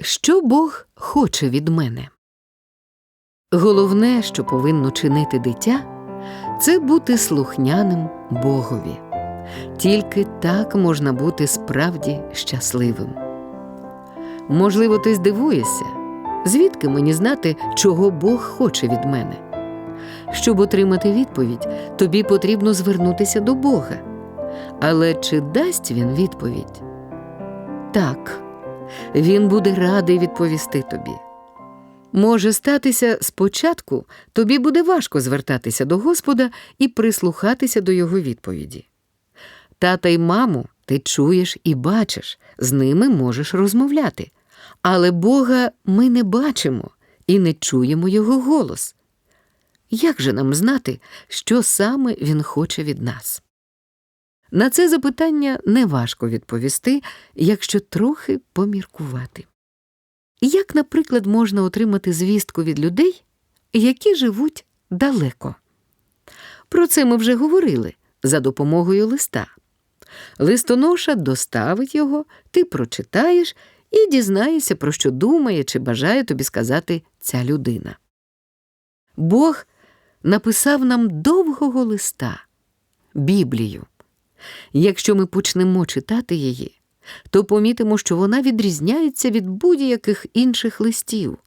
Що Бог хоче від мене? Головне, що повинно чинити дитя, це бути слухняним Богові. Тільки так можна бути справді щасливим. Можливо, ти здивуєшся, звідки мені знати, чого Бог хоче від мене. Щоб отримати відповідь, тобі потрібно звернутися до Бога. Але чи дасть він відповідь? Так, він буде радий відповісти тобі. Може статися спочатку тобі буде важко звертатися до Господа і прислухатися до його відповіді. Тата й маму ти чуєш і бачиш, з ними можеш розмовляти. Але Бога ми не бачимо і не чуємо Його голос. Як же нам знати, що саме Він хоче від нас? На це запитання неважко відповісти, якщо трохи поміркувати. Як, наприклад, можна отримати звістку від людей, які живуть далеко? Про це ми вже говорили за допомогою листа. Листоноша доставить його, ти прочитаєш і дізнаєшся, про що думає чи бажає тобі сказати ця людина. Бог написав нам довгого листа Біблію. Якщо ми почнемо читати її, то помітимо, що вона відрізняється від будь-яких інших листів.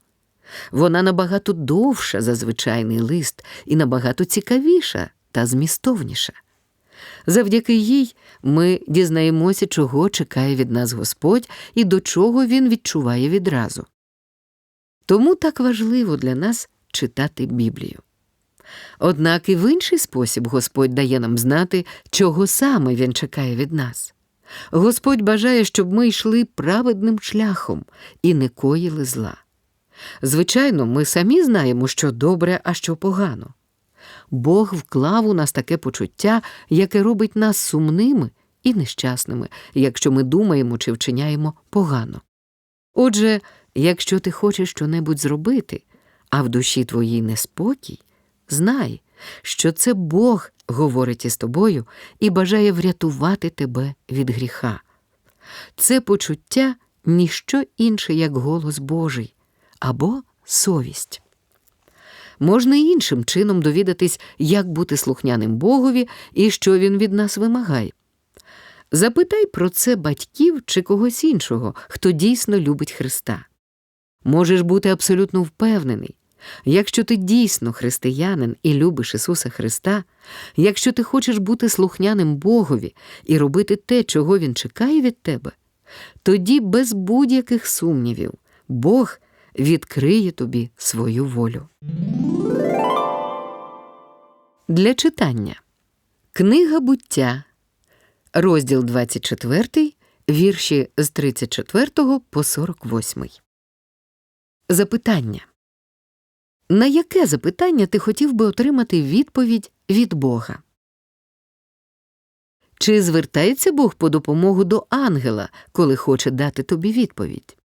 Вона набагато довша за звичайний лист і набагато цікавіша та змістовніша. Завдяки їй ми дізнаємося, чого чекає від нас Господь і до чого Він відчуває відразу. Тому так важливо для нас читати Біблію. Однак і в інший спосіб Господь дає нам знати, чого саме Він чекає від нас. Господь бажає, щоб ми йшли праведним шляхом і не коїли зла. Звичайно, ми самі знаємо, що добре, а що погано. Бог вклав у нас таке почуття, яке робить нас сумними і нещасними, якщо ми думаємо чи вчиняємо погано. Отже, якщо ти хочеш щонебудь зробити, а в душі твоїй неспокій, знай, що це Бог говорить із тобою і бажає врятувати тебе від гріха. Це почуття ніщо інше, як голос Божий або совість. Можна іншим чином довідатись, як бути слухняним Богові і що він від нас вимагає. Запитай про це батьків чи когось іншого, хто дійсно любить Христа. Можеш бути абсолютно впевнений, якщо ти дійсно християнин і любиш Ісуса Христа, якщо ти хочеш бути слухняним Богові і робити те, чого Він чекає від тебе, тоді без будь-яких сумнівів Бог відкриє тобі свою волю. Для читання Книга буття, розділ 24, вірші з 34 по 48. Запитання. На яке запитання ти хотів би отримати відповідь від Бога? Чи звертається Бог по допомогу до ангела, коли хоче дати тобі відповідь?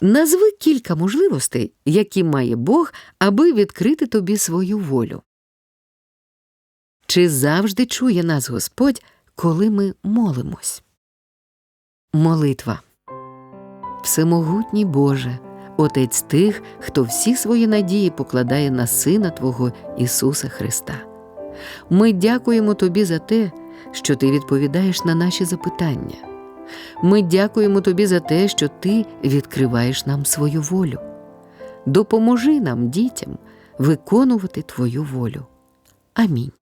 Назви кілька можливостей, які має Бог, аби відкрити тобі свою волю. Чи завжди чує нас Господь, коли ми молимось? Молитва. Всемогутній Боже, Отець тих, хто всі свої надії покладає на Сина Твого Ісуса Христа. Ми дякуємо Тобі за те, що Ти відповідаєш на наші запитання. Ми дякуємо Тобі за те, що Ти відкриваєш нам свою волю. Допоможи нам, дітям, виконувати Твою волю. Амінь.